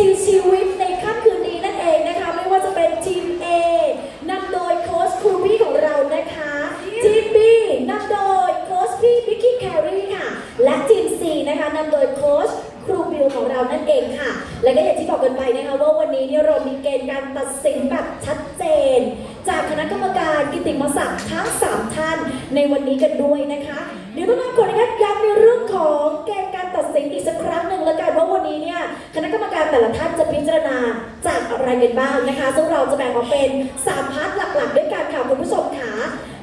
ทีชีวิตในค่ำคืนนี้นั่นเองนะคะ ไม่ว่าจะเป็นทีม A นำโดยโค้ชครูพี่ของเรานะคะ ทีม B นำโดยโค้ชพี่บิกกี้แครีค่ะ และทีม C นะคะนำโดยโค้ชครูบิวของเรานั่นเองค่ะ และก็อย่างที่บอกกันไปนะคะว่าวันนี้เนี่ยเรามีเกณฑ์การตัดสินแบบชัดเจน จากคณะกรรมการกิตติมศักดิ์ทั้ง3ท่านในวันนี้กันด้วยนะคะเดี๋ยวต้องขออนุญาตย้ำในเรื่อง ของเกณฑ์การตัดสินอีกสักครั้งหนึ่งแล้วกันว่าวันนี้เนี่ยคณะกรรมการแต่ละท่านจะพิจารณาจากอะไรกันบ้างนะคะ ซึ่งเราจะแบ่งออกเป็น 3พาร์ทหลักๆ ด้วยกันค่ะคุณผู้ชมค่ะ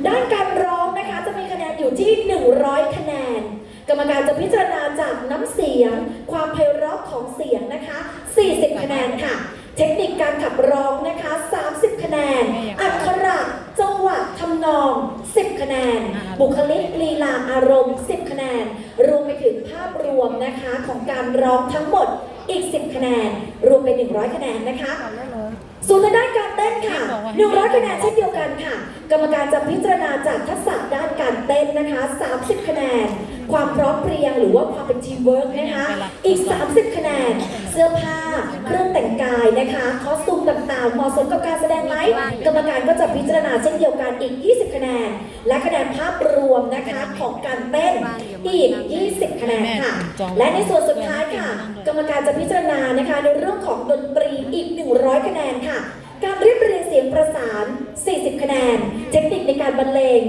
ด้านการร้องนะคะจะมีคะแนนอยู่ที่ 100 คะแนน กรรมการจะพิจารณาจากน้ำเสียง ความไพเราะของเสียงนะคะ 40 คะแนนค่ะ เทคนิคการขับร้องนะคะ 30 คะแนน อักขระจังหวะทำนอง 10 คะแนน บุคลิกลีลาอารมณ์ 10 การร้องทั้งหมดอีก 10 คะแนน รวมเป็น 100 คะแนนนะคะ ส่วนทางด้านการเต้นค่ะ 100 คะแนนเช่นเดียวกันค่ะ กรรมการจะพิจารณาจากทักษะด้านการเต้นนะคะ 30 คะแนน ความพร้อมเพรียงหรือว่าความเป็นทีมเวิร์กนะคะ อีก 30 คะแนนเสื้อผ้า เครื่องแต่งกายนะคะคอสตูมต่างๆเหมาะสมกับการแสดงไหมกรรมการก็จะพิจารณาเช่นเดียวกันอีก 20 คะแนน และคะแนนภาพรวมนะคะของการเต้นอีก 20 คะแนนค่ะ และในส่วนสุดท้ายค่ะ กรรมการจะพิจารณานะคะในเรื่องของดนตรีอีก 100 คะแนนค่ะ การเรียบ เรียงเสียงประสาน 40 คะแนน เทคนิคในการบรรเลง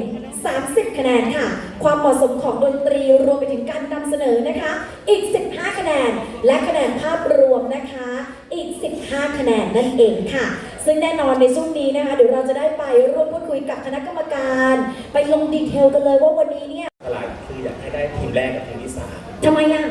30 คะแนนค่ะ ความเหมาะสมของดนตรีรวมไปถึงการนำเสนอนะคะ อีก 15 คะแนน และคะแนนภาพรวมนะคะ อีก 15 คะแนนนั่นเองค่ะ ซึ่งแน่นอนในช่วงนี้นะคะ เดี๋ยวเราจะได้ไปร่วมพูดคุยกับคณะกรรมการ ไปลงดีเทลกันเลยว่าวันนี้เนี่ย ตลาดคืออยากให้ได้ทีมแรกกับทีมที่สามทำไมอะ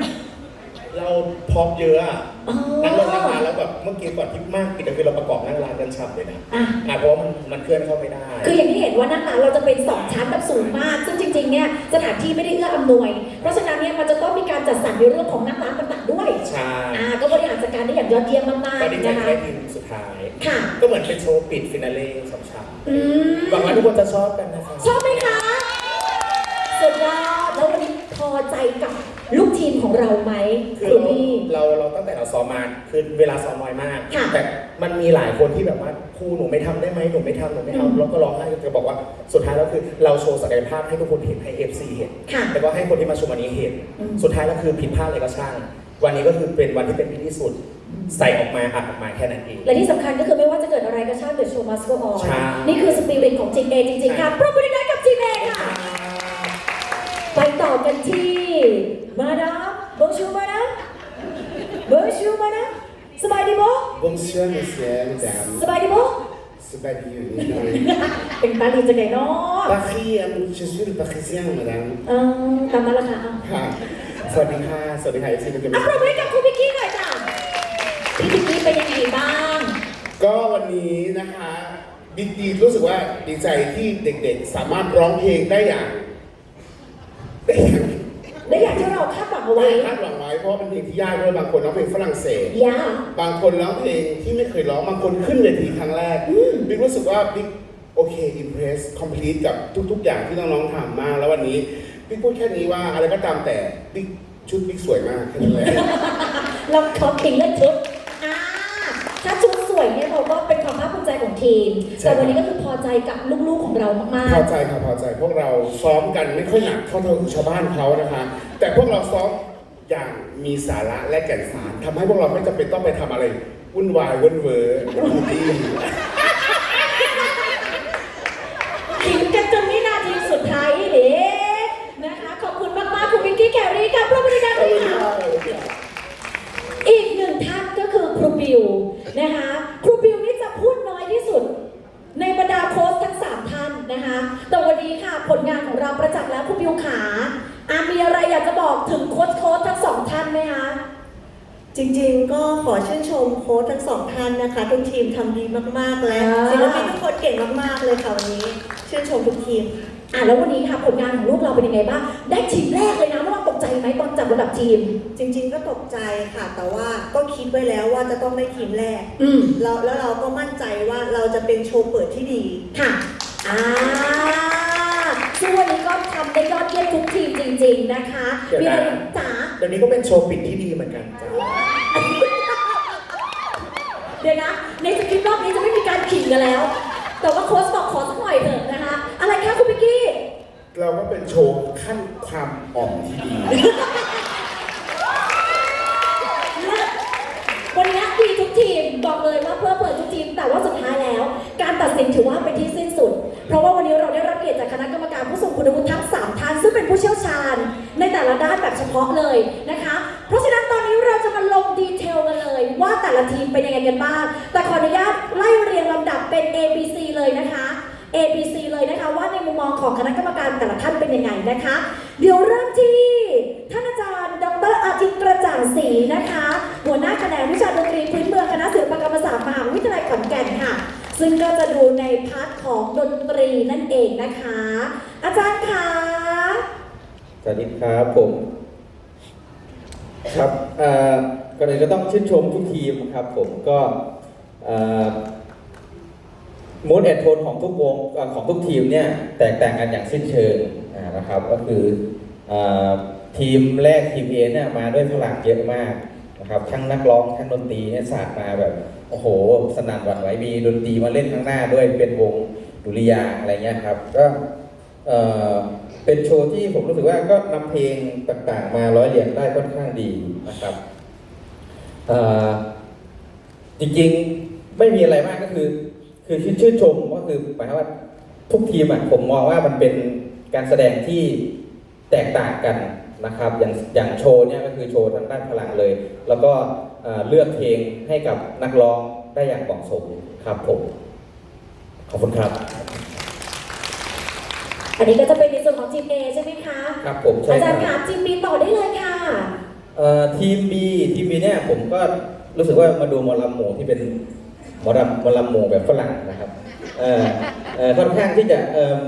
เราพร้อมเยอะอะอ๋อ นั่งรถนั่งมาแล้วแบบเมื่อกี้ก่อนที่มากปิดก็คือเราประกอบนั่งร้านกันฉับเลยนะอะ อะเพราะว่ามันมันเคลื่อนเข้าไม่ได้ คืออย่างที่เห็นว่านั่งร้านเราจะเป็นสองชั้นแบบสูงมาก ซึ่งจริงๆ เนี่ยสถานที่ไม่ได้เอื้ออำนวย เพราะฉะนั้นเนี่ยมันจะต้องมีการจัดสรรในเรื่องของนั่งร้านต่างๆด้วยใช่อ่าก็บริหารจัดการได้อย่างยอดเยี่ยมมากก็ดีๆใจนะคะที่ได้ทีมสุดท้าย ค่ะ ก็เหมือนเป็นโชว์ปิดฟินาเล่สองฉากอืม หวังว่าทุกคนจะชอบกันนะคะชอบไหมคะ สุดยอดแล้ววันนี้พอใจกับ ลูกทีมของเราไหมคือคุณเราพี่ เราเราตั้งแต่เราซ้อมมาคือเวลาซ้อมน้อยมาก ค่ะแต่มันมีหลายคนที่แบบว่าครูหนูไม่ทำได้ไหมหนูไม่ทำหนูไม่อืมทำแล้วก็ร้องไห้จะบอกว่าสุดท้ายแล้วคือเราโชว์ศักยภาพให้ทุกคนเห็นให้ FC เห็นค่ะแล้วก็ให้คนที่มาชมวันนี้เห็น อืม สุดท้ายแล้วคือผิดพลาดอะไรก็ช่าง วันนี้ก็คือเป็นวันที่เป็นพิธีสุดใส่ออกมาอัดออกมาแค่นั้นเอง และที่สำคัญก็คือไม่ว่าจะเกิดอะไรก็ช่างเด e โชว์มัสโกออน ใช่ นี่คือสปิริตของทีมเอจริงๆค่ะใช่ปรบมือดังๆกับทีมเอค่ะ ไปต่อกันที่มาดามบงชูมาดามบงชูมาดามสบายดีโบ Bonjour, monsieur, madame. สบายดีโบ C'est pas bien, madame. เป็นปารีสจะไงเนาะ Paris, euh, je suis le parisien, madame. เออตามนั้นละค่ะเอาค่ะสวัสดีค่ะสวัสดีค่ะ FC ทุกคนอะปรบมือให้กับคุณพิกกี้หน่อยจ้ะพี่พิกกี้เป็นยังไงบ้าง ก็วันนี้นะคะดีดีรู้สึกว่าดีใจที่เด็กๆ สามารถร้องเพลงได้อย่างได้อย่าง และอย่างที่เราคาดหวังเอาไว้ไม่คาดหวังไว้เพราะว่าเป็นเพลงที่ยากด้วยบางคนร้องเพลงฝรั่งเศส ยาบางคนร้องเพลงที่ไม่เคยร้อง บางคนขึ้นเวทีครั้งแรก บิ๊กรู้สึกว่าบิ๊กโอเคอิมเพรสคอมพลีทกับทุก ๆ อย่างที่น้องๆทำมากแล้ววันนี้บิ๊กพูดแค่นี้ว่าอะไรก็ตามแต่บิ๊กชุดบิ๊กสวยมากแค่นั้นแหละเราขอทิ้งเรื่องชุด ทีม ใช่ แต่วันนี้ก็คือพอใจกับลูกๆของเรามากพอใจครับพอใจพวกเราซ้อมกันไม่ค่อยหนักเท่าชาวบ้านเขานะคะ แต่พวกเราซ้อมอย่างมีสาระและแก่นสารทำให้พวกเราไม่จำเป็นต้องไปทำอะไรวุ่นวายวุ่นเวอร์วุ่นวี่ ๆขิงกันจนวินาทีสุดท้ายเด้นะคะ ขอบคุณมากๆคุณวิกกี้แครีค่ะปรบมือดังๆ เอา เลย เลย ค่ะ ค่ะ อีกหนึ่งท่านก็คือครูบิวนะคะ ครูบิวนี่จะพูดน้อยที่สุด ในบรรดาโค้ชทั้งสามท่านนะคะ แต่วันนี้ค่ะผลงานของเราประจักษ์แล้วครูบิวขาอามีอะไรอยากจะบอกถึงโค้ชโค้ชทั้งสองท่านไหมคะ จริงๆ ก็ขอชื่น ชมโค้ชทั้งสองท่านนะคะ ทุกทีมทำดีมากๆและอ่าศิลปินทุกคนเก่งมากๆเลยค่ะวันนี้ชื่นชมทุกทีม อะแล้ววันนี้ค่ะผลงานของลูกเราเป็นยังไงบ้าง ได้ทีมแรกเลยนะไม่ต้องตกใจไหมตอนจับระดับทีม จริง ๆ ก็ตกใจค่ะ แต่ว่าก็คิดไว้แล้วว่าจะต้องได้ทีมแรกอืมเราแล้วเราก็มั่นใจว่าเราจะเป็นโชว์เปิดที่ดี ค่ะ อ่าซึ่งวันนี้ก็ทำได้ยอดเยี่ยมทุกทีมจริง ๆ นะคะเดี๋ยวมีนะอะไรจ๋า เดี๋ยวนี้ก็เป็นโชว์ปิดที่ดีเหมือนกันจ้า ดี๋ยวนะ ในสคริปต์รอบนี้จะไม่มีการขิงกันแล้ว แต่ว่าโค้ชบอกขอสักหน่อยเถอะนะคะ อะไรคะคุณพิกกี้ เราก็เป็นโชว์ขั้นความอ่อมที่ดีวันนี้ดีทุกทีมบอกเลยว่าเพื่อเปิดทุกทีม แต่ว่าสุดท้ายแล้ว การตัดสินถือว่าเป็นที่สิ้นสุด เพราะว่าวันนี้เราได้รับเกียรติจากคณะกรรมการผู้ทรงคุณวุฒิทั้ง ผู้เชี่ยวชาญในแต่ละด้านแบบเฉพาะเลยนะคะ เพราะฉะนั้นตอนนี้เราจะมาลงดีเทลกันเลย ว่าแต่ละทีมเป็นยังไงกันบ้าง แต่ขออนุญาตไล่เรียงลำดับเป็น A B C เลยนะคะ A B C เลยนะคะว่าในมุมมองของคณะกรรมการแต่ละท่านเป็นยังไงนะคะ เดี๋ยวเริ่มที่ท่านอาจารย์ดรอาทิตย์กระจ่างศรีนะคะ หัวหน้าแขนงวิชาดนตรีพื้นเมืองคณะศิลปกรรมศาสตร์มหาวิทยาลัยขอนแก่นค่ะซึ่งก็จะดูในพาร์ทของดนตรีนั่นเองนะคะ อาจารย์คะ วัสดีครับผมครับอ่อก่อนอื่นก็ต้องชื่นชมทุกทีมครับ ผมก็มูดแอนโทนของทุกวงของทุกทีมเนี่ยแตกต่างกันอย่างสิ้นเชิงนะครับ ก็คืออทีมแรกทีมเอเนี่ยมาด้วยพลังเยอะมากนะครับทั้งนักร้องทั้งดนตรีเนี่ยสาดมาแบบโอ้โห สนั่นหวั่นไหวมีดนตรีมาเล่นข้างหน้าด้วยเป็นวงดุริยางอะไรเงี้ยครับ ก็ เป็นโชว์ที่ผมรู้สึกว่าก็นำเพลงต่างๆ มาร้อยเรียงได้ค่อนข้างดีนะครับจริงๆไม่มีอะไรมากก็คือ คือชื่นชมก็คือหมายความว่าทุกทีมอะผมมองว่ามันเป็นการแสดงที่แตกต่างกันนะครับ อย่างอย่างโชว์เนี่ยก็คือโชว์ทางด้านพลังเลย แล้วก็เลือกเพลงให้กับนักร้องได้อย่างเหมาะสมครับผมขอบคุณครับ อันนี้ก็จะเป็นในส่วนของทีม A ใช่ไหมคะครับผมใช่อาคจารรับย์คะทีม B ต่อได้เลยค่ะ เอ่อทีม B ทีม B เนี่ยผมก็รู้สึกว่ามาดูหมอลำหมูที่เป็นหมอลำหมอลำหมูแบบฝรั่งนะครับเอ่อเอ่อค่อนข้างที่จะเอิ่ม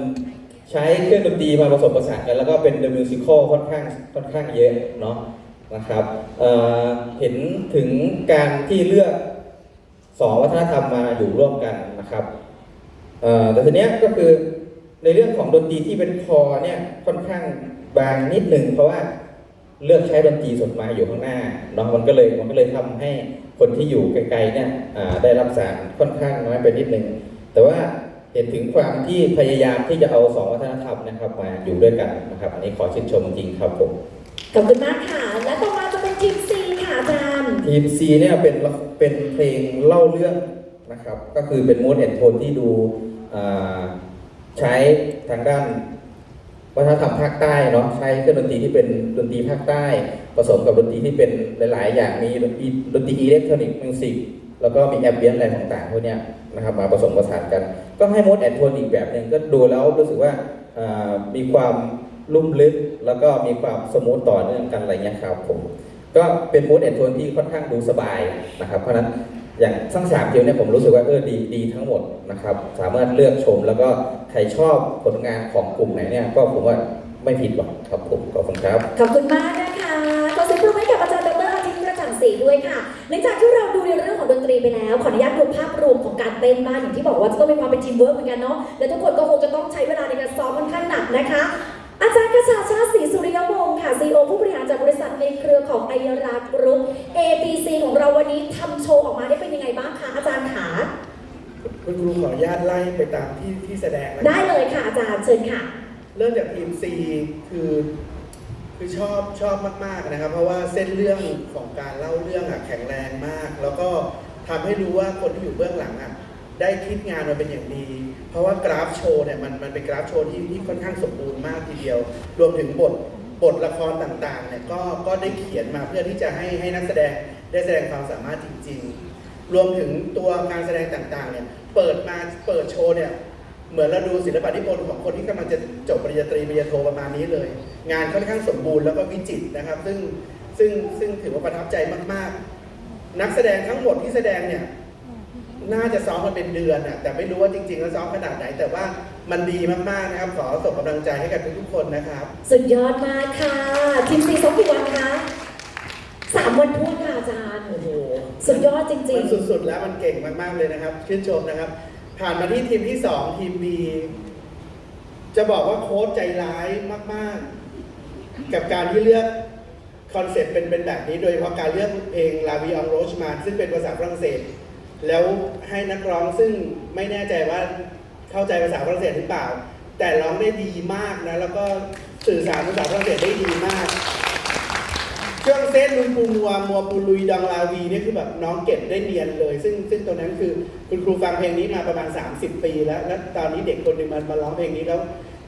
ใช้เครื่องดนตรีมาผสมผสานกันแล้วก็เป็นเดอะมิวสิคอลค่อนข้างค่อนข้างเยอะเนาะนะครับเอ่อเห็นถึงการที่เลือกสองวัฒนธรรมมาอยู่ร่วมกันนะครับ เอ่อแต่ทีเนี้ยก็คือ ในเรื่องของดนตรีที่เป็นคอเนี่ยค่อนข้างบางนิดหนึ่งเพราะว่าเลือกใช้ดนตรีสดมาอยู่ข้างหน้าเนาะมันก็เลยมันก็เลยทำให้คนที่อยู่ไกลๆเนี่ยอ่าได้รับสารค่อนข้างน้อยไปนิดนึงแต่ว่าเห็นถึงความที่พยายามที่จะเอาสองวัฒนธรรมนะครับมาอยู่ด้วยกันนะครับอันนี้ขอชื่นชมจริงๆครับผมขอบคุณมากค่ะ และต่อมาจะเป็นทีม C ค่ะอาจารย์ทีม C เนี่ยเป็นละเป็นเพลงเล่าเรื่องนะครับ ก็คือเป็นมูดแอนโทนที่ดูอ่า ใช้ทางด้านวัฒนธรรมภาคใต้เนาะใช้เครื่องดนตรีที่เป็นดนตรีภาคใต้ ผสมกับดนตรีที่เป็นหลาย ๆ อย่างมีดนตรีดนตรีอิเล็กทรอนิกส์มิวสิกแล้วก็มีแอมเบียนอะไรต่างๆพวกเนี้ยนะครับมาผสมผสานกัน ก็ให้มดแอนโทนอีกแบบหนึ่งก็ดูแล้วรู้สึกว่ามีความลุ่มลึก แล้วก็มีความสมูทต่อเนื่องกันอะไรเงี้ยครับผมก็เป็นมูดแอนโทนที่ค่อนข้างดูสบายนะครับเพราะนั้น อย่างทั้งสามเดียวเนี่ยผมรู้สึกว่าเออดีดีทั้งหมดนะครับ สามารถเลือกชมแล้วก็ใครชอบผลงานของกลุ่มไหนเนี่ยก็ผมว่าไม่ผิดหวังครับผมขอบคุณครับ ขอบคุณมากนะคะขอเสียงปรบมือให้กับอาจารย์ดรอาทิตย์กระจ่างศรีด้วยค่ะหลังจากที่เราดูในเรื่องของดนตรีไปแล้ว ขออนุญาตดูภาพรวมของการเต้นบ้างอย่างที่บอกว่าจะต้องมีความเป็นทีมเวิร์กเหมือนกันเนาะและทุกคนก็คงจะต้องใช้เวลาในการซ้อมค่อนข้างหนักนะคะ อาจารย์กระชาชาติศรีสุริยวงศ์ค่ะ CEO ผู้บริหารจากบริษัทในเครือของไอยรากรุ๊ป ABC ของเราวันนี้ทำโชว์ออกมาได้เป็นยังไงบ้างคะอาจารย์ขาคุณครูขออนุญาตไล่ไปตามที่ที่แสดงนะได้เลยค่ะอาจารย์เชิญค่ะ เริ่มจากทีม C คือคือชอบชอบมากๆนะครับ เพราะว่าเส้นเรื่องของการเล่าเรื่องอะแข็งแรงมาก แล้วก็ทำให้รู้ว่าคนที่อยู่เบื้องหลังอะ ได้คิดงานมาเป็นอย่างดี เพราะว่ากราฟโชว์เนี่ยมันมันเป็นกราฟโชว์ที่ที่ค่อนข้างสมบูรณ์มากทีเดียว รวมถึงบทบทละครต่างๆเนี่ยก็ก็ได้เขียนมาเพื่อที่จะให้ให้นักแสดงได้แสดงความสามารถจริง ๆ รวมถึงตัวการแสดงต่างๆเนี่ยเปิดมาเปิดโชว์เนี่ยเหมือนเราดูศิลปะนิพนธ์ของคนที่กำลังจะจบปริญญาตรีปริญญาโทประมาณนี้เลย งานค่อนข้างสมบูรณ์แล้วก็วิจิตรนะครับ ซึ่งซึ่งซึ่งถือว่าประทับใจมากๆ นักแสดงทั้งหมดที่แสดงเนี่ย น่าจะซ้อมมาเป็นเดือนน่ะแต่ไม่รู้ว่าจริงๆแล้วซ้อมขนาดไหน แต่ว่ามันดีมากๆนะครับ ขอส่งกำลังใจให้กับทุกๆคนนะครับ สุดยอดมากค่ะ ทีมซีซ้อมกี่วันคะสามวันท้วนค่ะอาจารย์ โอ้โหสุดยอดจริมังนสุดๆ แล้วมันเก่งมากๆเลยนะครับ ชื่นชมนะครับ ผ่านมาที่ทีมที่2ทีม B จะบอกว่าโค้ชใจร้ายมากๆ กับการที่เลือกคอนเซ็ปต์เป็นเป็นแบบนี้ โดยเฉพาะการเลือกเพลง La Vie en Roche มาซึ่งเป็นภาษาฝรั่งเศส แล้วให้นักร้องซึ่งไม่แน่ใจว่าเข้าใจภาษาฝรั่งเศสหรือเปล่า แต่ร้องได้ดีมากนะ แล้วก็สื่อสารภาษาฝรั่งเศสได้ดีมาก ช่วงเซตลุยปูมัวมัวปูลุยดองลาวีเนี่ยคือแบบน้องเก็บได้เนียนเลย ซึ่งซึ่งตรงนั้นคือคุณครูฟังเพลงนี้มาประมาณ 30 ปีแล้ว แล้วตอนนี้เด็กคนหนึ่งมามาร้องเพลงนี้แล้ว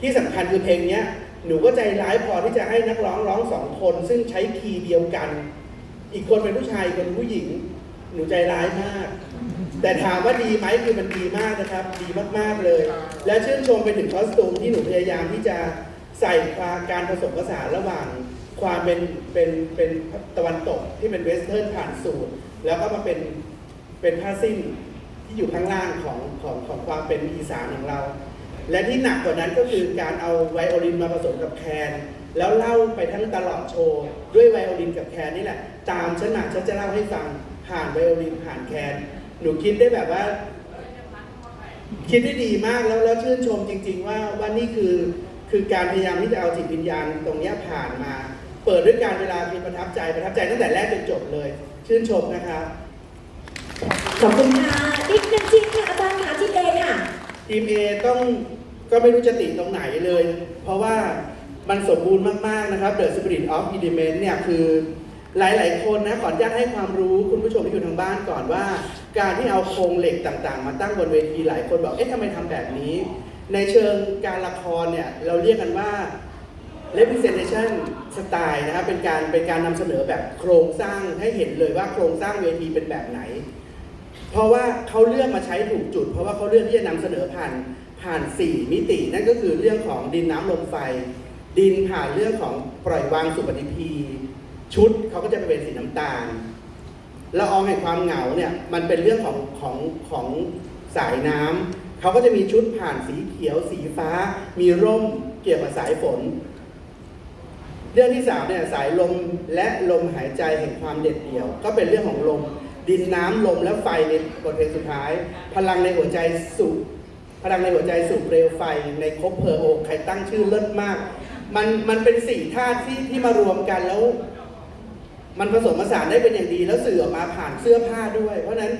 ที่สำคัญคือเพลงเนี้ยหนูก็ใจร้ายพอที่จะให้นักร้องร้องสองคน ซึ่งใช้คีย์เดียวกัน อีกคนเป็นผู้ชายอีกคนเป็นผู้หญิง หนูใจร้ายมาก แต่ถามว่าดีไหมคือมันดีมากนะครับ ดีมากๆเลย และชื่นชมไปถึงคอสตูมที่หนูพยายามที่จะใส่ความการผสมผสานระหว่างความเป็นเป็นเป็นตะวันตกที่เป็นเวสเทิร์นผ่านสูตร แล้วก็มาเป็นเป็นผ้าสิ้นที่อยู่ข้างล่างของของของความเป็นอีสานของเรา และที่หนักกว่านั้นก็คือการเอาไวโอลินมาผสมกับแคนแล้วเล่าไปทั้งตลอดโชว์ ด้วยไวโอลินกับแคนนี่แหละ ตามฉันมาฉันจะเล่าให้ฟังผ่านไวโอลินผ่านแคน หนูคิดได้แบบว่า คิดได้ดีมากแล้วแล้วชื่นชมจริง ๆ ว่าว่านี่คือคือการพยายามที่จะเอาจิตวิญญาณตรงเนี้ยผ่านมา เปิดด้วยการเวลาคือประทับใจประทับใจตั้งแต่แรกจนจบเลย ชื่นชมนะครับขอบคุณค่ะอีกหนึ่งทีมค่ะอาจารย์ค่ะทีมเอค่ะทีม A ต้องก็ไม่รู้จะติตรงไหนเลย เพราะว่ามันสมบูรณ์มาก ๆ นะครับ The Spirit of Element เนี่ยคือ หลาย ๆ คนนะขออนุญาตให้ความรู้คุณผู้ชมที่อยู่ทางบ้านก่อนว่า การที่เอาโครงเหล็กต่าง ๆ มาตั้งบนเวทีหลายคนบอกเอ๊ะทำไมทำแบบนี้ ในเชิงการละครเนี่ยเราเรียกกันว่า representation style นะครับเป็นการเป็นการนำเสนอแบบโครงสร้างให้เห็นเลยว่าโครงสร้างเวทีเป็นแบบไหน เพราะว่าเขาเลือกมาใช้ถูกจุด เพราะว่าเขาเลือกที่จะนำเสนอผ่านผ่าน 4 มิติ นั่นก็คือเรื่องของดินน้ำลมไฟ ดินผ่านเรื่องของปล่อยวางสุปฏิพี ชุดเขาก็จะเป็นสีน้ำตาลละอองแห่งความเหงาเนี่ยมันเป็นเรื่องของของของสายน้ำเขาก็จะมีชุดผ่านสีเขียว สีฟ้า มีร่มเกี่ยวกับสายฝน เรื่องที่สามเนี่ยสายลมและลมหายใจแห่งความเด็ดเดี่ยว ก็เป็นเรื่องของลม ดินน้ำลมและไฟในบทเพลงสุดท้าย พลังในหัวใจสุพลังในหัวใจสู่เปลวไฟในคบเพอโอกใครตั้งชื่อเลิศมาก มันมันเป็นสี่ธาตุที่ที่มารวมกันแล้ว มันผสมผสานได้เป็นอย่างดี แล้วสื่อออกมาผ่านเสื้อผ้าด้วย เพราะฉะนั้น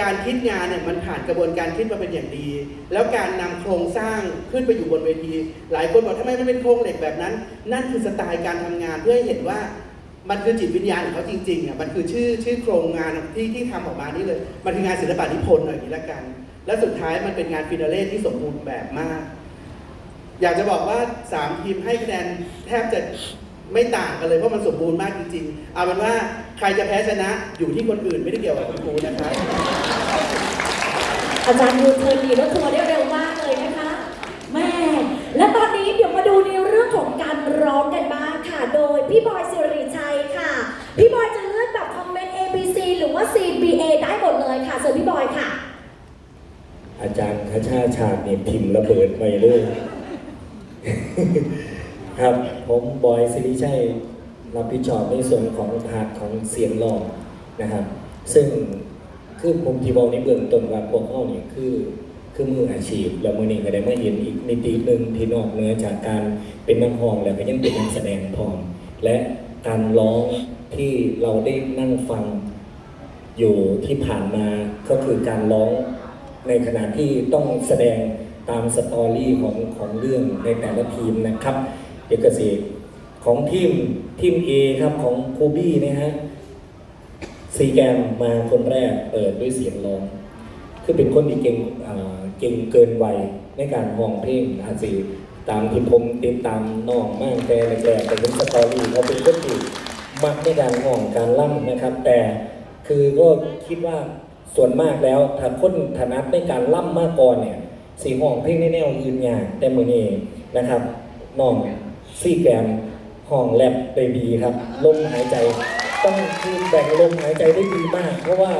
การคิดงานเนี่ยมันผ่านกระบวนการคิดมาเป็นอย่างดี แล้วการนำโครงสร้างขึ้นไปอยู่บนเวที หลายคนบอกทำไมไม่เป็นโครงเหล็กแบบนั้น นั่นคือสไตล์การทำงานเพื่อให้เห็นว่ามันคือจิตวิญญาณของเขาจริงๆอะมันคือชื่อชื่อโครงงานที่ที่ทำออกมานี่เลย มันคืองานศิลปะนิพนธ์หน่อยนี้ละกัน และสุดท้ายมันเป็นงานฟินาเล่ที่สมบูรณ์แบบมาก อยากจะบอกว่า3ทีมให้คะแนนแทบจะ ไม่ต่างกันเลยเพราะมันสมบูรณ์มากจริงๆ เอาเป็นว่าใครจะแพ้ชนะอยู่ที่คนอื่นไม่ได้เกี่ยวกับคุณครูนะครับ อาจารย์ยูเทิร์นดีรถทัวร์ได้เร็วมากเลยนะคะแม่และตอนนี้เดี๋ยวมาดูในเรื่องของการร้องกันบ้างค่ะ โดยพี่บอยสิริชัยค่ะ พี่บอยจะเลือกแบบคอมเมนต์ A B C หรือว่า C B A ได้หมดเลยค่ะเชิญพี่บอยค่ะ อาจารย์คชาชาติเนี่ยพิมพ์ระเบิดไปเลยครับ ผมบอยสิริชัยรับผิดชอบในส่วนของพาร์ทของเสียงร้องนะครับ ซึ่งคือผมที่บอกในเบื้องต้นว่าพวกเขาเนี่ยคือคือมืออาชีพแล้วมือนี้ก็ได้มาเห็นอีกมิติหนึ่งที่นอกเหนือจากการเป็นนักร้องแล้วก็ยังเป็นนักแสดงพร้อมและการร้องที่เราได้นั่งฟังอยู่ที่ผ่านมาก็คือการร้องในขณะที่ต้องแสดงตามสตอรี่ของของเรื่องในแต่ละทีมนะครับ เอกสิทธิ์ของทีมทีม A ครับของครูบี้นะฮะซีแกมมาคนแรกเปิดด้วยเสียงร้องคือเป็นคนที่เก่งเก่งเกินวัยในการห้องเพลงอาจสิตามที่ผมติดตามน้องมากแต่แรกๆแต่เป็นสตอรี่เขาเป็นคนที่มักในการห้องการล่ำนะครับ แต่คือก็คิดว่าส่วนมากแล้วถ้าคนถนัดในการล่ำมากก่อนเนี่ยสีห้องเพลงในแนวยืนยากแต่มือนี้นะครับน้อง ซี่แกมห้องแลบได้ดีครับลมหายใจต้องคือแบ่งลมหายใจได้ดีมาก เพราะว่า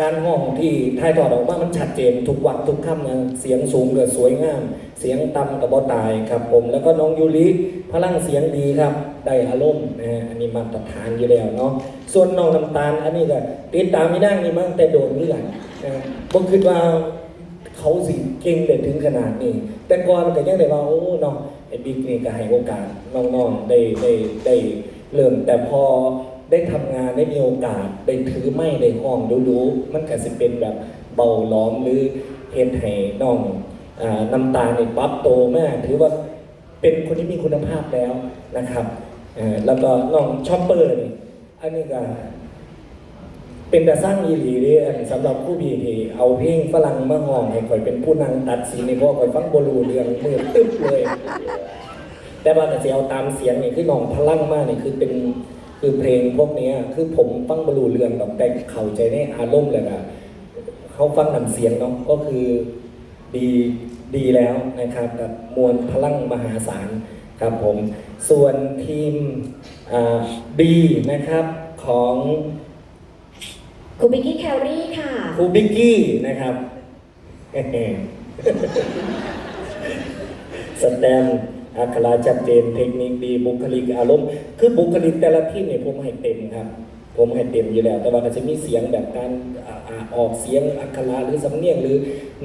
การห้องที่ถ่ายทอดออกมามันชัดเจนทุกวัดทุกค่ำนะเสียงสูงกับสวยงาม เสียงต่ำกับบอตายครับผมแล้วก็น้องยูริพลังเสียงดีครับ ได้อารมณ์นะฮะอันนี้มาตรฐานอยู่แล้วเนาะส่วนน้องน้ำตาลอันนี้ก็ติดตามไม่นั่งนี่มั้งแต่โดนเลื่อนนะผมคิดว่าเขาสิเก่งได้ถึงขนาดนี้ แต่ก่อนก็ยังได้ว่าโอ้เนาะ ไอ้บิ๊กนี่ก็ให้โอกาสน้องๆได้ได้ได้เริ่มแต่พอได้ทำงานได้มีโอกาสได้ถือไม้ได้ห้องดูๆมันก็สิเป็นแบบเบาล้อมหรือเฮ็ดให้น้องอ่าน้ำตาในปั๊บโตมากถือว่าเป็นคนที่มีคุณภาพแล้วนะครับแล้วก็น้องชอปเปอร์นี่อันนี้ก็ เป็นแต่สร้างอีหลีเด้อันสำหรับผู้พีที่เอาเพลงฝรั่งมาห้องให้ข่อยเป็นผู้นางตัดสินในพราะข่อยฟังบรูเรื่องมือตึ๊บเลย แต่ว่าแต่สิเอาตามเสียงนี่คือน้องพลังมากนี่คือเป็นคือเพลงพวกนี้คือผมฟังบรูเรื่องดอกแต่เข้าใจในอารมณ์เลยอะเขาฟังนำเสียงเนาะก็คือดีดีแล้วนะครับกับมวลพลังมหาศาลครับผม ส่วนทีมบีนะครับของ ครูบิกกี้แคลรี่ค่ะ ครูบิกกี้นะครับสแตมป์อัคราชัดเจนเทคนิคดีบุคลิกอารมณ์ คือบุคลิกแต่ละที่เนี่ยผมให้เต็มครับ ผมให้เต็มอยู่แล้ว แต่ว่าก็จะมีเสียงแบบการออกเสียงอักขระหรือสำเนียงหรือ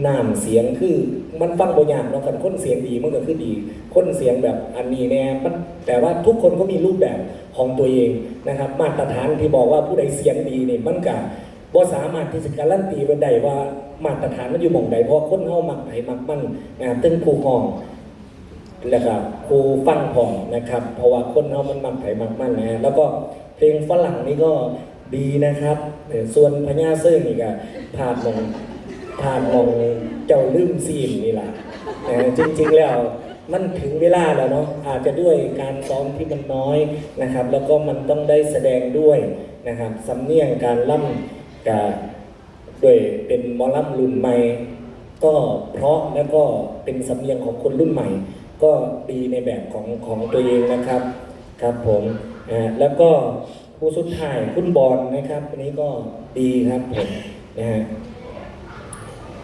น้ำเสียงคือมันฟังบางอย่างเนาะกันคนเสียงดีมันก็คือดี คนเสียงแบบอันนี้เนี่ยมันแต่ว่าทุกคนก็มีรูปแบบของตัวเองนะครับ มาตรฐานที่บอกว่าผู้ใดเสียงดีเนี่ยมันก็บ่สามารถที่จะการันตีไว้ได้ว่ามาตรฐานมันอยู่หม่องใดเพราะคนเฮามักไผมักมันนะตึงครูห้อง แล้วก็ครูฟังพองนะครับ เพราะว่าคนเอามันมันไผ่มากมันนะฮะแล้วก็เพลงฝรั่งนี่ก็ดีนะครับ ส่วนพญาเซิ่งนี่ก็ผ่านมองผ่านมองเจ้าลืมซีนนี่แหละจริงๆแล้วมันถึงเวลาแล้วเนาะอาจจะด้วยการซ้อมที่มันน้อยนะครับ แล้วก็มันต้องได้แสดงด้วยนะครับสำเนียงการล่ำกับด้วยเป็นมอล่ำรุ่นใหม่ ก็เพราะแล้วก็เป็นสำเนียงของคนรุ่นใหม่ ก็ดีในแบบของของตัวเองนะครับครับผมแล้วก็ผู้สุดท้ายคุณบอลนะครับอันนี้ก็ดีครับผมนะฮะ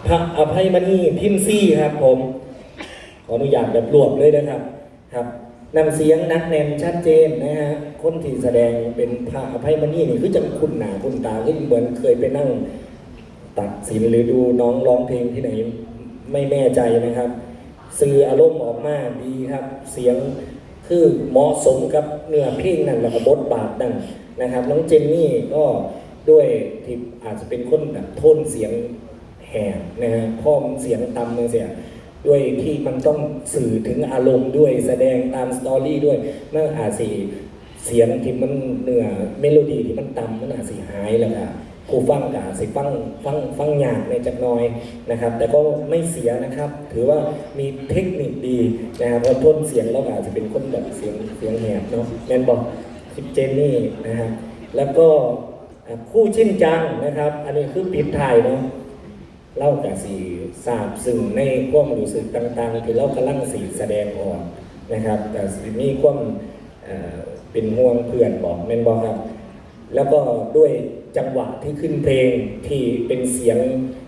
พระอภัยมณีพิมซี่ครับผม ขออนุญาตแบบรวบเลยนะครับครับนำเสียงนักแนนชัดเจนนะฮะคนที่แสดงเป็นพระอภัยมณีนี่คือจังคุณหนาคุณตาคือเหมือนเคยไปนั่งตัดสินหรือดูน้องร้องเพลงที่ไหนไม่แน่ใจนะครับ สื่ออารมณ์ออกมาดีครับ เสียงคือเหมาะสมกับเนื้อเพลงนั่นแล้วก็บทบาทนั่นนะครับ น้องเจนนี่ก็ด้วยที่อาจจะเป็นคนแบบโทนเสียงแหบนะฮะพ่อมนเสียงต่ำเสียด้วยที่มันต้องสื่อถึงอารมณ์ด้วยแสดงตามสตอรี่ด้วยมันอาจสิเสียงที่มันเนื้อเมโลดี้ที่มันต่ำมันอาจสิหายแล้ว ก็ผู้ฟังกาสิฟังฟังฟังหยากในจักน้อยนะครับ แต่ก็ไม่เสียนะครับ ถือว่ามีเทคนิคดีนะครับพราะทนเสียงเราก็อาจจะเป็นคนแบบเสียงเสียงแหบเนาะแมนบอกคิปเจนนี่นะครับแล้วก็คู่ชิ้นจังนะครับ อันนี้คือปิดถ่ายเนาะเล่ากับสีสาบซึ่งในความรู้สึกต่างๆที่เรากำลังสีแสดงออกนะครับแต่สิมีความเอ่อเป็นห่วงเพื่อนบอกแมนบอกครับ แล้วก็ด้วย จังหวะที่ขึ้นเพลงที่เป็นเสียง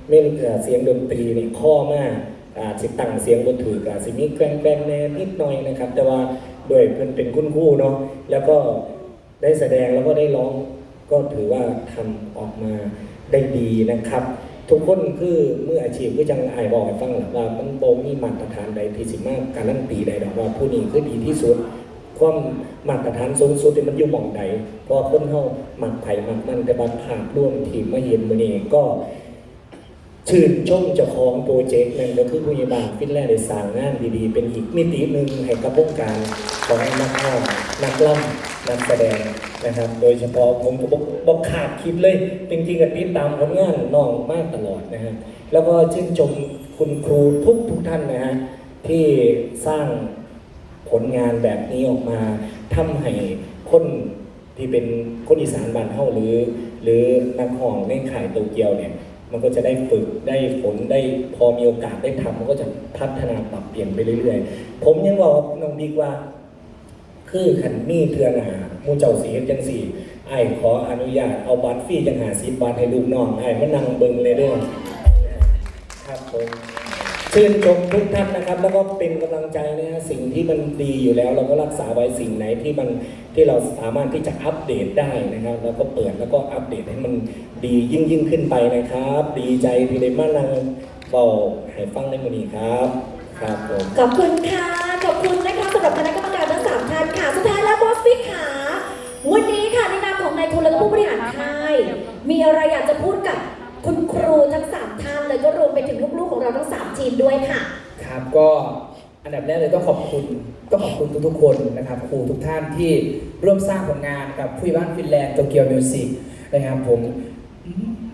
เม่นเอ่อเสียงดนตรีนี่ข้อมากอาจจะตั้งเสียงบนถืออาจจะมีแกล้งแกล้งแน่นิดหน่อยนะครับ แต่ว่าด้วยเพิ่นเป็นคุณครูเนาะแล้วก็ได้แสดงแล้วก็ได้ร้องก็ถือว่าทำออกมาได้ดีนะครับ ทุกคนคือเมื่ออาชีพก็จังไอ้ายบอกให้ฟังหลักว่ามันบ่มีมาตรฐานใดที่สิมากการันตีใดดอกว่าผู้นี้คือดีที่สุด ความมาตรฐานสูงสุดที่มันอยู่หม่องใดเพราะคนเฮามักไผ่มักมันแต่บางภาพร่วมทีมมาเห็นมื้อนี้ก็ชื่นชมเจ้าของโปรเจกต์นั่นก็คือผู้ใหญ่บานฟินแลนด์ได้สร้างงานดีๆ เป็นอีกมิติหนึ่งให้กับวงการของนักร้องนักล่ำนักแสดงนะครับ โดยเฉพาะผมก็บอกบอกขาดคิดเลย จริงๆก็ติดตามผลงานน้องมากตลอดนะฮะแล้วก็ชื่นชมคุณครูทุกทุกท่านนะฮะที่สร้าง ผลงานแบบนี้ออกมาทำให้คนที่เป็นคนอีสานบ้านเฮาหรือ หรือนักห้องในข่ายโตเกียวเนี่ยมันก็จะได้ฝึกได้ฝนได้พอมีโอกาสได้ทำมันก็จะพัฒนาปรับเปลี่ยนไปเรื่อยๆ ผมยังบอกน้องบิ๊กว่า คือขันมีเทือนหามูเจ้าสีจังสี่ไอ้ขออนุญาตเอาบัตรฟรีจังหาสิบบาทให้ลูกน้องไอ้มานั่งเบิงเลยเด้อครับผม ชื่นชมทุกท่านนะครับ แล้วก็เป็นกำลังใจนะฮะสิ่งที่มันดีอยู่แล้ว เราก็รักษาไว้สิ่งไหนที่มันที่เราสามารถที่จะอัปเดตได้นะครับ แล้วก็เปิดแล้วก็อัปเดตให้มันดียิ่งยิ่งขึ้นไปนะครับ ดีใจที่ได้มานั่งบอกให้ฟังในวันนี้ครับครับผมขอบคุณค่ะขอบคุณนะคะสำหรับคณะกรรมการทั้งสามท่านค่ะสุดท้ายแล้วบอสฟิกค่ะวันนี้ค่ะในนามของนายทุนและผู้บริหารค่ายมีอะไรอยากจะพูดกับ คุณครูทั้งสามท่านเลยก็รวมไปถึงลูกๆของเราทั้งสามทีมด้วยค่ะ ครับก็อันดับแรกเลยต้องขอบคุณต้องขอบคุณทุกๆคนนะครับครูทุกท่านที่ร่วมสร้างผลงานกับผู้ใหญ่บ้านฟินแลนด์โตเกียวมิวสิกนะครับผม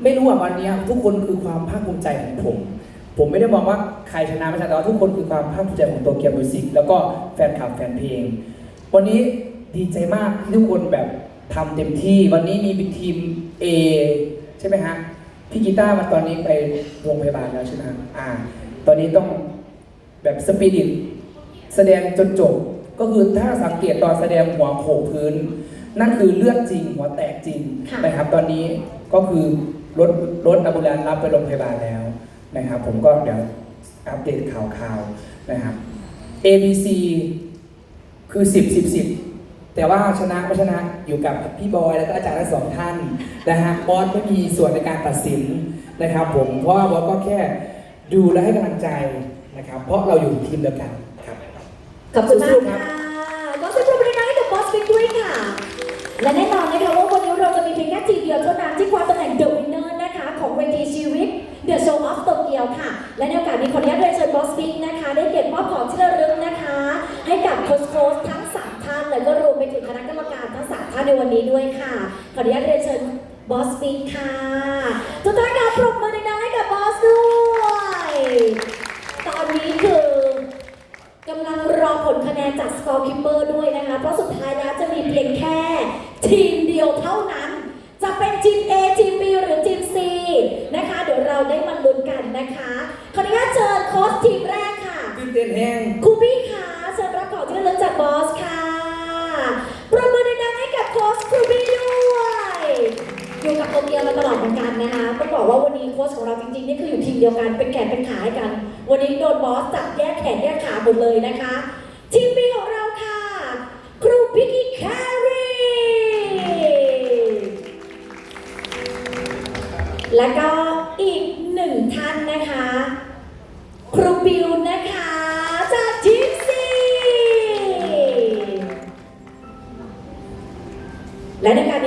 ไม่รู้ว่าวันนี้ทุกคนคือความภาคภูมิใจของผม ผมไม่ได้มองว่าใครชนะไม่ชนะแต่ว่าทุกคนคือความภาคภูมิใจของโตเกียวมิวสิกแล้วก็แฟนคลับแฟนเพลง วันนี้ดีใจมากที่ทุกคนแบบทำเต็มที่ วันนี้มีเป็นทีม A ใช่ไหมฮะ พี่กีตาร์มาตอนนี้ไปโรงพยาบาลแล้วใช่ไหมฮะอ่า ตอนนี้ต้องแบบสปิริตแสดงจนจบ ก็คือถ้าสังเกตตอนแสดงหัวโขกพื้น นั่นคือเลือดจริง หัวแตกจริงค่ะนะครับตอนนี้ก็คือรถรถอัมบูเลนรับไปโรงพยาบาลแล้วนะครับ ผมก็เดี๋ยวอัปเดตข่าวๆนะครับ ABC คือ 10 10 10 แต่ว่าชนะไม่ชนะอยู่กับพี่บอยแล้วก็อาจารย์ทั้งสองท่านนะฮะบอสไม่มีส่วนในการตัดสินนะครับผมเพราะว่าบอสก็แค่ดูและให้กำลังใจนะครับ เพราะเราอยู่ทีมเดียวกันครับขอบคุณมากสู้ๆครัค่ะบก็สรุปเลยนะให้กับบอสฟิกด้วยค่ะ และแน่นอนนะคะว่าวันนี้เราจะมีเพียงแค่ทีมเดียวเท่านั้นที่คว้าตำแหน่งเดอะวินเนอร์นะคะ ของเวทีชีวิต The Show of Tokyo ค่ะ และในโอกาสนี้ขออนุญาตเรียนเชิญบอสฟิกนะคะ ได้เกียรติมอบของที่ระลึกนะคะ ให้กับโค้ชโค้ชทั้ง คณะกรรมการทั้งสามท่านในวันนี้ด้วยค่ะ ขออนุญาตเรียนเชิญบอสฟิกค่ะ ทุกท่านค่ะปรบมือดังๆให้กับบอสด้วยตอนนี้คือกำลังรอผลคะแนนจากสกอร์คิปเปอร์ด้วยนะคะ เพราะสุดท้ายแล้วจะมีเพียงแค่ ทีมเดียวเท่านั้น จะเป็นทีม A ทีม B หรือทีม C นะคะ เดี๋ยวเราได้มาลุ้นกันนะคะ ขออนุญาตเชิญโค้ชทีมแรกค่ะตื่นเต้นแห้งครูบี้ค่ะเชิญรับของที่ระลึกจากบอสค่ะ ปรบมือดังๆให้กับโค้ชครูบี้ด้วย อยู่กับโตเกียวมาตลอดเหมือนกันนะคะต้องบอกว่าวันนี้โค้ชของเราจริงๆนี่คืออยู่ทีมเดียวกันเป็นแขนเป็นขาให้กัน วันนี้โดนบอสจับแยกแขนแยกขาหมดเลยนะคะทีมบีของเราค่ะ ครูพิกกี้แครีและก็อีกหนึ่งท่านนะคะ ครูบิวนะคะจากทีมซีและในการ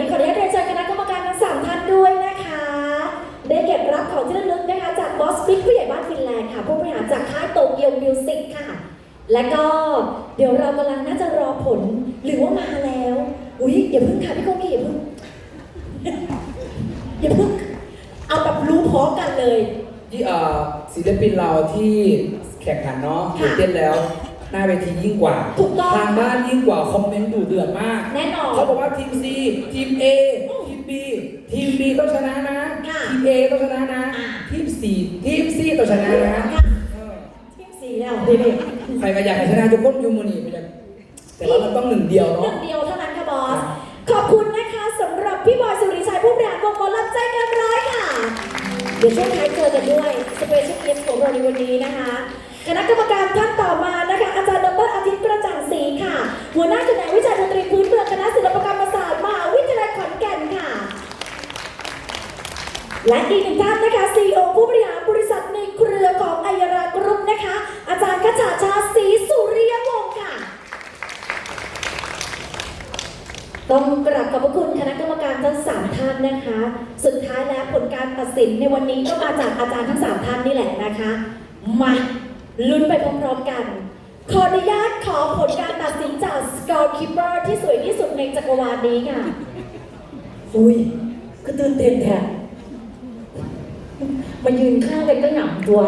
จากค่ายโตเกียวมิวสิกค่ะ และก็เดี๋ยวเรากำลังน่าจะรอผลหรือว่ามาแล้ว อุ๊ยอย่าเพิ่งค่ะพี่โกกีอย่าเพิ่งอย่าเพิ่งเอาแบบรู้พร้อมกันเลย ที่เอ่อศิลปินเราที่แข่งขันเนาะค่ะตื่นเต้นแล้ว หน้าเวทียิ่งกว่า ถูกต้องทางบ้านยิ่งกว่า คอมเมนต์ดูเดือดมากแน่นอนเขาบอกว่าทีม C ทีม A ทีม B ทีม B ต้องชนะนะ ค่ะทีม A ต้องชนะนะ อ่า ทีม C ทีม C ต้องชนะนะค่ะเออที มสีแล้วดีดีใครก็อยากให้ชนะทุกคนอยูมูนี่ไปเลยแต่ว่ามันต้องหนึ่งเดียวหเนาะ นึ่งเดียวเท่านั้นค่ะบอส ขอบคุณนะคะสำหรับพี่บอยสุริชัยผู้บริหารวงหมอลำใจเกันร้อยค่ะ เดี๋ยวช่วงท้ายเจอกันด้วยสเปเชียลเกสของเราในวันนี้นะคะ คณะกรรมการท่านต่อมานะคะ อาจารย์ดรอาทิตย์กระจ่างศรีค่ะ หัวหน้าแผนกวิชาดนตรีพื้นเมืองคณะศิลปกรรมศาสตร์มหาวิทยาลัยขอนแก่นค่ะ และอีกหนึ่งท่านนะคะ CEO ผู้บริหารบริษัทในเครือของไอยรากรุ๊ป นะคะ อาจารย์คชาชาศรีสุริยวงศ์ค่ะ ต้องกราบขอบพระคุณคณะกรรมการทั้งสามท่านนะคะ สุดท้ายแล้วผลการตัดสินในวันนี้ก็มาจากอาจารย์ทั้งสามท่านนี่แหละนะคะ มาลุ้นไปพร้อมๆกัน ขออนุญาตขอผลการตัดสินจาก Score Keeper ที่สวยที่สุดในจักรวาลนี้ค่ะ อุ้ยก็ตื่นเต้นแท้มายืนข้างกันก็หนำตัว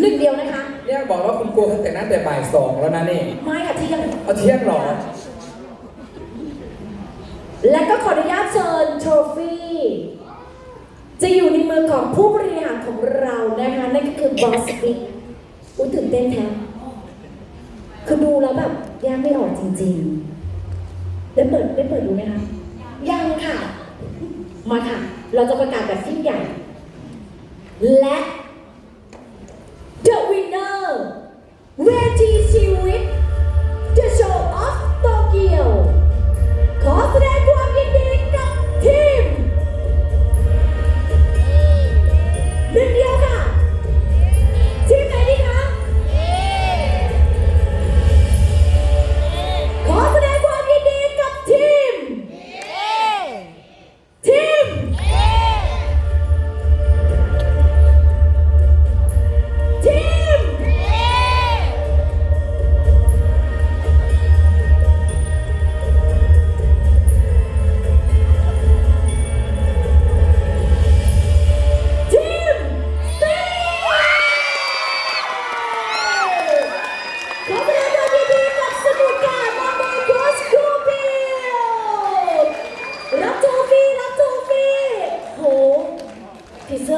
หนึ่งเดียวนะคะ เนี่ยบอกว่าคุณโกเขาแต่งหน้าแต่บ่ายสองแล้วนะนี่ไม่ค่ะที่ยังเอาเที่ยงเหรอ และก็ขออนุญาตเชิญโทรฟี่จะอยู่ในมือของผู้บริหารของเรานะคะนั่นก็คือบอสบิ๊กอุ้ยตื่นเต้นแทนคือดูแล้วแบบแยกไม่ออกจริงๆ ได้เปิดได้เปิดดูไหมคะ ยังค่ะ มาค่ะ เราจะประกาศแบบยิ่งใหญ่ และ The winner เวทีชีวิต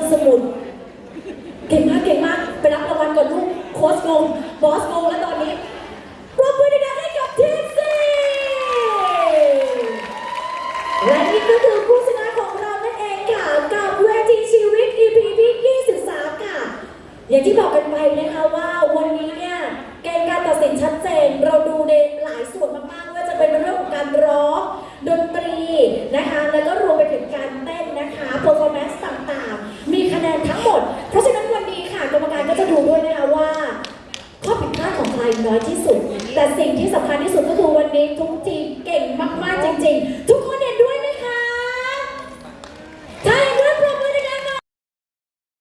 tersebut.